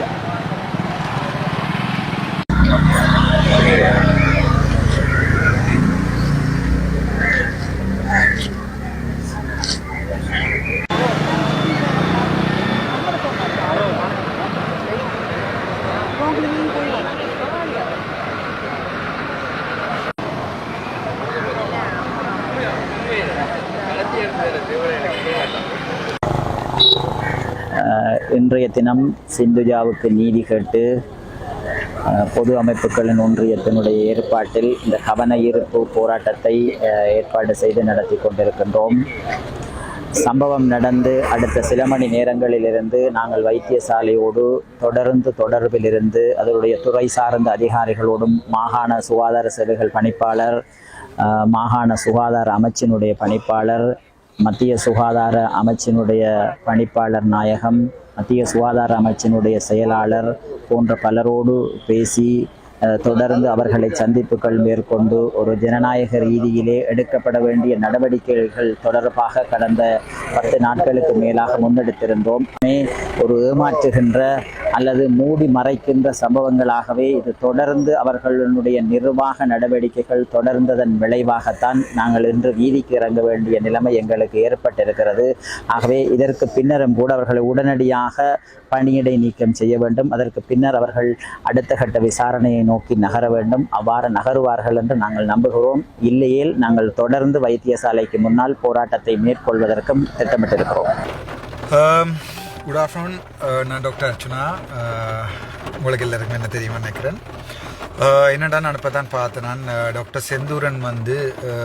Colombia. Gracias. இன்றைய தினம் சிந்துஜாவுக்கு நீதி கேட்டு பொது அமைப்புகளின் ஒன்றியத்தினுடைய ஏற்பாட்டில் இந்த கவன ஈர்ப்பு போராட்டத்தை ஏற்பாடு செய்து நடத்தி கொண்டிருக்கின்றோம். சம்பவம் நடந்து அடுத்த சில மணி நேரங்களிலிருந்து நாங்கள் வைத்தியசாலையோடு தொடர்ந்து தொடர்பில் இருந்து அதனுடைய துறை சார்ந்த அதிகாரிகளோடும் மாகாண சுகாதார சேவைகள் பணிப்பாளர் மாகாண சுகாதார அமைச்சினுடைய பணிப்பாளர் மத்திய சுகாதார அமைச்சினுடைய பணிப்பாளர் நாயகம் மத்திய சுகாதார அமைச்சினுடைய செயலாளர் போன்ற பலரோடு பேசி தொடர்ந்து அவர்களை சந்திப்புகள் மேற்கொண்டு ஒரு ஜனநாயக ரீதியிலே எடுக்கப்பட வேண்டிய நடவடிக்கைகள் தொடர்பாக கடந்த பத்து நாட்களுக்கு மேலாக முன்னெடுத்திருந்தோம். மே ஒரு ஏமாற்றுகின்ற அல்லது மூடி மறைக்கின்ற சம்பவங்களாகவே இது தொடர்ந்து அவர்களுடைய நிர்வாக நடவடிக்கைகள் தொடர்ந்ததன் விளைவாகத்தான் நாங்கள் இன்று வீதிக்கு இறங்க வேண்டிய நிலைமை எங்களுக்கு ஏற்பட்டிருக்கிறது. ஆகவே இதற்கு பின்னரும் கூட அவர்களை உடனடியாக பணியிடை நீக்கம் செய்ய வேண்டும். அதற்கு பின்னர் அவர்கள் அடுத்த கட்ட விசாரணையை நோக்கி நகர வேண்டும். அவ்வாறு நகருவார்கள் என்று நாங்கள் நம்புகிறோம். இல்லையேல் நாங்கள் தொடர்ந்து வைத்தியசாலைக்கு முன்னால் போராட்டத்தை மேற்கொள்வதற்கும் திட்டமிட்டிருக்கிறோம். குட் ஆஃப்டர்நூன் uh, நான் டாக்டர் அர்ச்சனா. Uh, உங்களுக்கு எல்லாருக்கும் என்ன தெரியுமா நினைக்கிறேன். Uh, என்னடா நான் இப்போ தான் பார்த்தேன் நான் டாக்டர் செந்தூரன் வந்து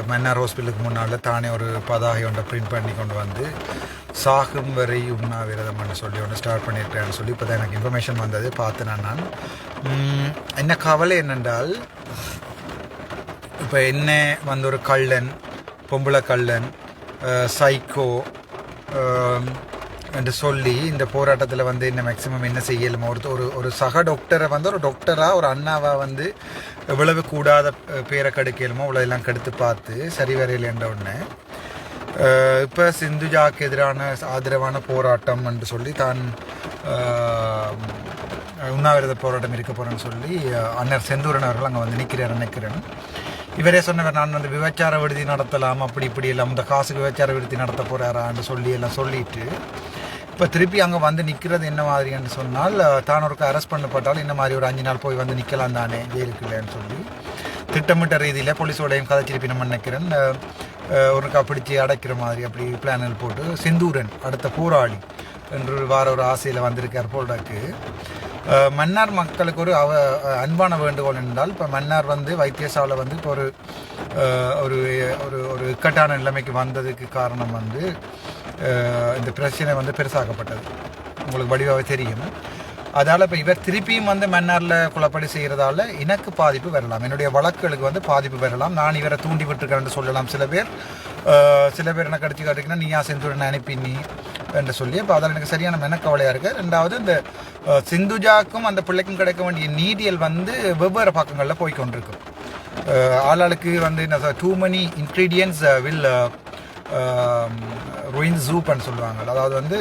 மன்னார் ஹாஸ்பிட்டலுக்கு முன்னால் தானே ஒரு பதாகை ஒன்றை பிரிண்ட் பண்ணி கொண்டு வந்து சாகும் வரை உண்ணாவிரதம்னு சொல்லி ஒன்று ஸ்டார்ட் பண்ணியிருக்கேன்னு சொல்லி இப்போ தான் எனக்கு இன்ஃபர்மேஷன் வந்தது பார்த்தேன் நான். என்ன கவலை என்னென்றால் இப்போ என்ன வந்து ஒரு கள்ளன் பொம்பளை கள்ளன் சைக்கோ என்று சொல்லி இந்த போராட்டத்தில் வந்து என்ன மேக்ஸிமம் என்ன செய்யலுமோ ஒரு ஒரு ஒரு சக டாக்டரை வந்து ஒரு டாக்டராக ஒரு அண்ணாவாக வந்து எவ்வளவு கூடாத பேரை கெடுக்கலுமோ அவ்வளோ எல்லாம் கெடுத்து பார்த்து சரி வரையிலன்ற உடனே இப்போ சிந்துஜாக்கு எதிரான ஆதரவான போராட்டம் என்று சொல்லி தான் உண்ணாவிரத போராட்டம் இருக்க போகிறேன்னு சொல்லி அஹ், அண்ணர் செந்தூரன் அவர்கள் அங்கே வந்து நிற்கிறார் நினைக்கிறேன். இவரே சொன்னவர் நான் வந்து விபச்சார விடுதி நடத்தலாம் அப்படி இப்படி எல்லாம் இந்த காசுக்கு விபச்சார விடுதி நடத்த போகிறாரான்னு சொல்லி எல்லாம் சொல்லிட்டு இப்போ திருப்பி அங்கே வந்து நிற்கிறது என்ன மாதிரின்னு சொன்னால் அஹ், தான் ஒருக்க அரெஸ்ட் பண்ணப்பட்டால் இந்த மாதிரி ஒரு அஞ்சு நாள் போய் வந்து நிற்கலாம் தானே ஜெயிலுக்குள்ளேன்னு சொல்லி. திட்டமிட்ட ரீதியில் போலீஸோடையும் கதைச்சிருப்பி நம்ம நினைக்கிறேன். ஒருக்கா பிடிச்சி அடைக்கிற மாதிரி அப்படி பிளானில் போட்டு செந்தூரன் அடுத்த போராளி என்று வார ஒரு ஆசையில் வந்திருக்கார் போல்டாக்கு மன்னார் மக்களுக்கு ஒரு அவ அன்பான வேண்டுகோள் என்றால் இப்போ மன்னார் வந்து வைத்தியசாலை வந்து இப்போ ஒரு ஒரு ஒரு ஒரு இக்கட்டான நிலைமைக்கு வந்ததுக்கு காரணம் வந்து இந்த பிரச்சனை வந்து பெருசாக்கப்பட்டது. உங்களுக்கு வடிவாக தெரியும். அதால் இப்போ இவர் திருப்பியும் வந்து மன்னாரில் குழப்படி செய்கிறதால எனக்கு பாதிப்பு வரலாம். என்னுடைய வழக்குகளுக்கு வந்து பாதிப்பு வரலாம். நான் இவரை தூண்டி விட்டுருக்கேன்னு சொல்லலாம். சில பேர் சில பேர் என்ன கடிச்சு காட்டிங்கன்னா நீ ஏன் செந்துடன் அனுப்பி நீ என்று சொல்லி இப்போ அதில் எனக்கு சரியான மெனக்கவலையாக இருக்குது ரெண்டாவது இந்த சிந்துஜாக்கும் அந்த பிள்ளைக்கும் கிடைக்க வேண்டிய நீதியல் வந்து வெவ்வேறு பக்கங்களில் போய் கொண்டிருக்கும் ஆளாளுக்கு வந்து என்ன too many ingredients will ruin சூப்னு சொல்லுவாங்க அதாவது வந்து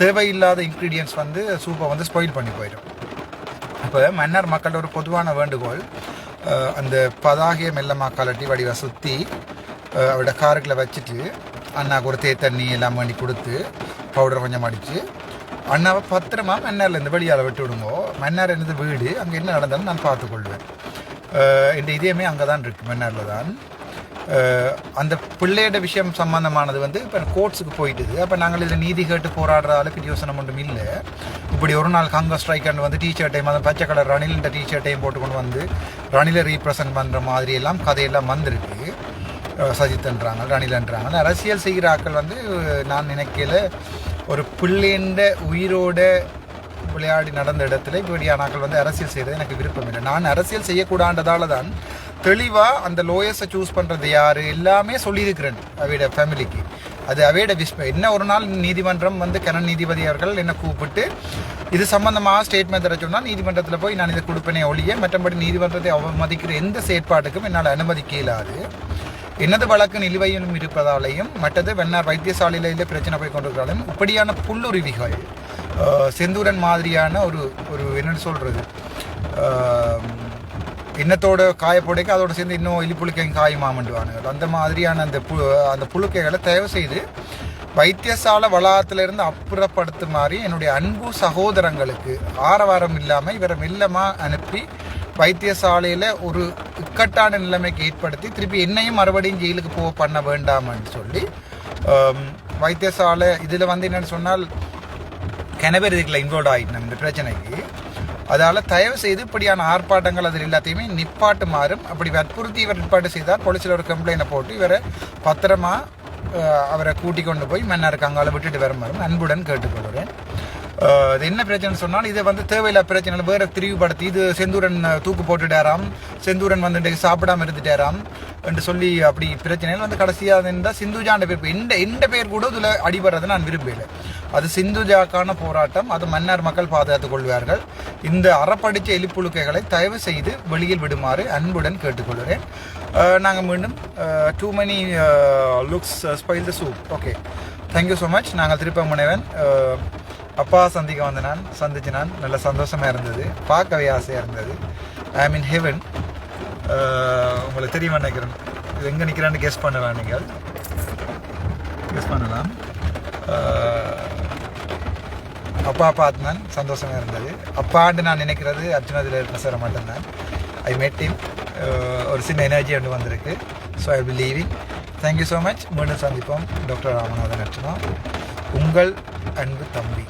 தேவையில்லாத இன்க்ரீடியன்ஸ் வந்து சூப்பை வந்து ஸ்பாயில் பண்ணி போயிடும். இப்போ மன்னர் மக்களோட ஒரு பொதுவான வேண்டுகோள் அந்த பதாகிய மெல்லமா கலட்டி வடிவை சுற்றி அவட காருக்கில் வச்சுட்டு அண்ணாவுக்கு ஒரு தண்ணி எல்லாம் பண்ணி கொடுத்து பவுடர் கொஞ்சம் அடித்து அண்ணாவை பத்திரமா மன்னார்லேருந்து வெளியால் விட்டு விடுங்கோ. மன்னார் எனது வீடு அங்கே என்ன நடந்தாலும் நான் பார்த்துக்கொள்வேன். என் இதயமே அங்கே தான் இருக்குது மன்னாரில் தான் அந்த பிள்ளையோட விஷயம் சம்பந்தமானது வந்து இப்போ கோர்ட்ஸுக்கு போயிட்டுது. அப்போ நாங்கள் இதில் நீதி கேட்டு போராடுற அளவுக்கு யோசனை ஒன்றும் இல்லை. இப்படி ஒரு நாள் காங்கிரஸ் ஸ்ட்ரைக் வந்து டீஷர்ட்டையும் அந்த பச்சை கலர் ரணிலின்ற டீஷர்ட்டையும் போட்டுக்கொண்டு வந்து ரணிலை ரீப்ரசன்ட் பண்ணுற மாதிரி எல்லாம் கதையெல்லாம் வந்திருக்கு. சஜித்ன்றாங்க ரணிலன்றாங்க அரசியல் செய்கிற ஆட்கள் வந்து நான் நினைக்கல ஒரு பிள்ளைன்ற உயிரோட விளையாடி நடந்த இடத்துல இப்படியான ஆட்கள் வந்து அரசியல் செய்கிறது எனக்கு விருப்பம் இல்லை. நான் அரசியல் செய்யக்கூடாண்டதால தான் தெளிவாக அந்த லோயஸை சூஸ் பண்ணுறது யார்? எல்லாமே சொல்லியிருக்கிறேன் அவையோட ஃபேமிலிக்கு அது அவையோட விஸ்ப என்ன ஒரு நாள் நீதிமன்றம் வந்து கனன் நீதிபதி அவர்கள் என்ன கூப்பிட்டு இது சம்பந்தமாக ஸ்டேட்மெண்ட் தர சொன்னால் நீதிமன்றத்தில் போய் நான் இதை கொடுப்பேனே ஒழிய மற்றபடி நீதிமன்றத்தை அவமதிக்கிற எந்த செயற்பாட்டுக்கும் என்னால் அனுமதிக்க இயலாது எனது வழக்கு நிலுவையிலும் இருப்பதாலேயும் மற்றது வெண்ணார் வைத்தியசாலையில பிரச்சனை போய் கொண்டிருக்கிறாலும் இப்படியான புல்லுருவிகள் செந்தூரன் மாதிரியான ஒரு ஒரு என்னன்னு சொல்கிறது அஹ், காய காயப்போடைக்கு அதோட சேர்ந்து இன்னும் எலிப்புழுக்கையும் காயுமாமண்டுவானுங்க அந்த மாதிரியான அந்த பு அந்த புழுக்கைகளை தயவு செய்து வைத்தியசாலை வளாகத்திலிருந்து அப்புறப்படுத்து மாதிரி என்னுடைய அன்பு சகோதரங்களுக்கு ஆரவாரம் இல்லாமல் இவரை மெல்லமாக அனுப்பி வைத்தியசாலையில் ஒரு இக்கட்டான நிலைமைக்கு ஏற்படுத்தி திருப்பி என்னையும் மறுபடியும் ஜெயிலுக்கு போக பண்ண வேண்டாம்னு சொல்லி வைத்தியசாலை இதில் வந்து என்னென்னு சொன்னால் கிணவர் இதுக்குள்ள இன்வால்வ் ஆகிட்டோம் இந்த பிரச்சனைக்கு. அதால் தயவு செய்து இப்படியான ஆர்ப்பாட்டங்கள் அதில் எல்லாத்தையுமே நிப்பாட்டுமாறும் அப்படி வற்புறுத்தி இவர் நிப்பாட்டு செய்தால் போலீஸில் ஒரு கம்ப்ளைண்ட்டை போட்டு இவரை பத்திரமா அவரை கூட்டி கொண்டு போய் மன்னருக்கு அங்கால விட்டுட்டு வருமாறும் அன்புடன் கேட்டுக்கொள்கிறேன். இது என்ன பிரச்சனை சொன்னால் இதை வந்து தேவையில்லா பிரச்சனை வேற திரிவுபடுத்தி இது செந்தூரன் தூக்கு போட்டுட்டாராம். செந்தூரன் வந்துட்டு சாப்பிடாம இருந்துட்டாராம் என்று சொல்லி அப்படி பிரச்சனைகள் வந்து கடைசியாக இருந்தால் சிந்துஜாண்ட பேர். எந்த எந்த பேர் கூட இதில் அடிபடுறதை நான் விரும்பலை அது சிந்துஜாக்கான போராட்டம். அது மன்னர் மக்கள் பாதுகாத்துக் கொள்வார்கள். இந்த அறப்படித்த எலிப்புழுக்கைகளை தயவு செய்து வெளியில் விடுமாறு அன்புடன் கேட்டுக்கொள்கிறேன். நாங்கள் மீண்டும் too many looks spoil the soup okay thank you so much நாங்கள் திருப்ப முனைவன். அப்பா சந்திக்க வந்த நான் சந்திச்சு நான் நல்ல சந்தோஷமாக இருந்தது. பார்க்கவே ஆசையாக இருந்தது. ஐ மீன் ஹெவன் உங்களுக்கு தெரியுமா நினைக்கிறேன். இது எங்கே நிற்கிறான்னு கெஸ் பண்ணலாம் நீங்கள். கெஸ் பண்ணலாம். அப்பா பார்த்தேன் சந்தோஷமாக இருந்தது. அப்பாண்டு நான் நினைக்கிறது அர்ஜுனத்தில் இருக்கிற சார் மட்டும்தான். ஐ மேட் டீம் ஒரு சின்ன எனர்ஜி ஒன்று வந்திருக்கு. So I will leaving thank you so much மீண்டும் சந்திப்போம். டாக்டர் ராமநாதன் அர்ச்சனா உங்கள் அன்பு தம்பி.